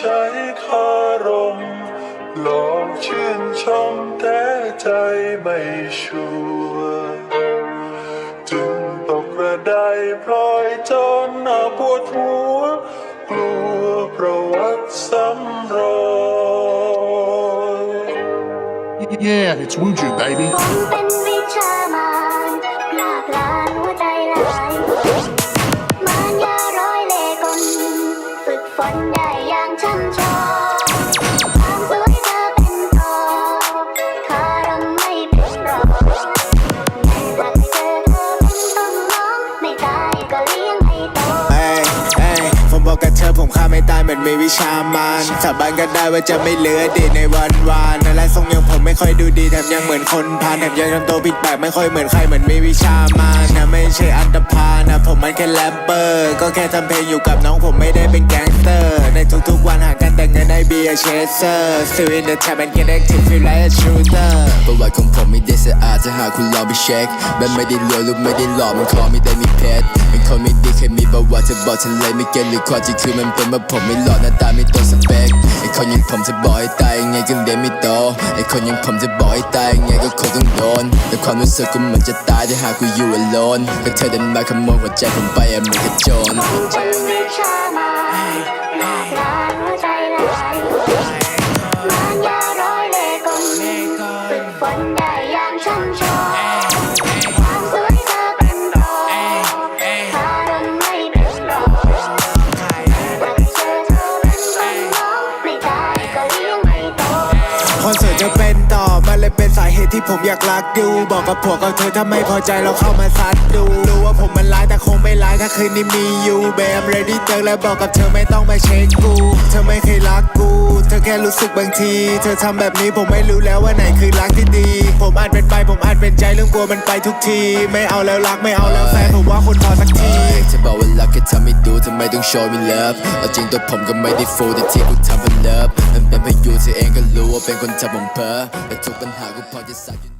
ใช้คารม หลอกชื่นชมแต่ใจไม่ชัวร์จึงตกกระไดพลอยจนหน้าปวดหัว กลัวประวัติซ้ำรอย Yeah, it's Wuju, baby. ฆ่าไม่ตายเหมือนมีวิชามานสาบานกันได้ว่าจะไม่เหลือดีในวันวานอะไรทรงย่างผมไม่ค่อยดูดีแถมยังเหมือนคนพาลแถมยังทำตัวผิดแปลกไม่ค่อยเหมือนใครเหมือนมีวิชามานนะไม่ใช่อันตพาลนะผมมันแค่แรปเปอร์ก็แค่ทำเพลงอยู่กับน้องผมไม่ได้เป็นแก๊งสเตอร์ ในทุกๆวันหากันแต่เงินให้เบียร์เชสเซอร์ still in the trap and get active feel like a shooter ประวัติของผมไม่ได้สะอาดถ้าหาคุณลองไปเช็คแบบไม่ได้รวยหรือไม่ได้หล่อมันขอไม่ได้มีเพชรเป็นคนไม่ เคยมีประวัติจะบอกฉันเลยไม่เก็ตหรือความจริงคือมันเป็นว่าผมไม่หล่อหน้าตาไม่ตรงสเปคไอ้คนอยังผมจะบอกให้ตายยังไงก็เรียไม่โตไอ้คนอยังผมจะบอกให้ตายยังไงก็คงต้องโดนแต่ความรู้สึกกูเหมือนจะตายถ้าหากกูอยู่ alone แต่เธอเดินมาขโมยหัวใจผมไปอะเหมือนกับโจร ที่ผมอยากรักดู บอกกับผัวกับเธอถ้าไม่พอใจเราเข้ามาซัดดูรู้ว่าผมมันร้ายแต่คงไม่ร้ายถ้าคืนนี้มีอยู่เบมเรดี้เจอแล้วบอกกับเธอไม่ต้องมาเช็คกู เธอไม่เคยรักกู เธอแค่รู้สึกบางที เธอทำแบบนี้ผมไม่รู้แล้วว่าไหนคือรักที่ดี ผมอาจเป็นไปผมอาจเป็นใจเรื่องกลัวมันไปทุกที ไม่เอาแล้วรักไม่เอาแล้วแฟนผมว่าคุณพอสักทีเธอบอกว่ารักแค่ทำให้ดูทำไมต้องโชว์มีเลิฟเอาจริงตัวผมก็ไม่ได้ฟูแต่ที่กูทำเป็นเลิฟมันเป็นเพราะอยู่เธอเองก็รู้ว่าเป็นคนทำผมเพ้อแต่ทุกปัญหากูพอจะใส่อยู่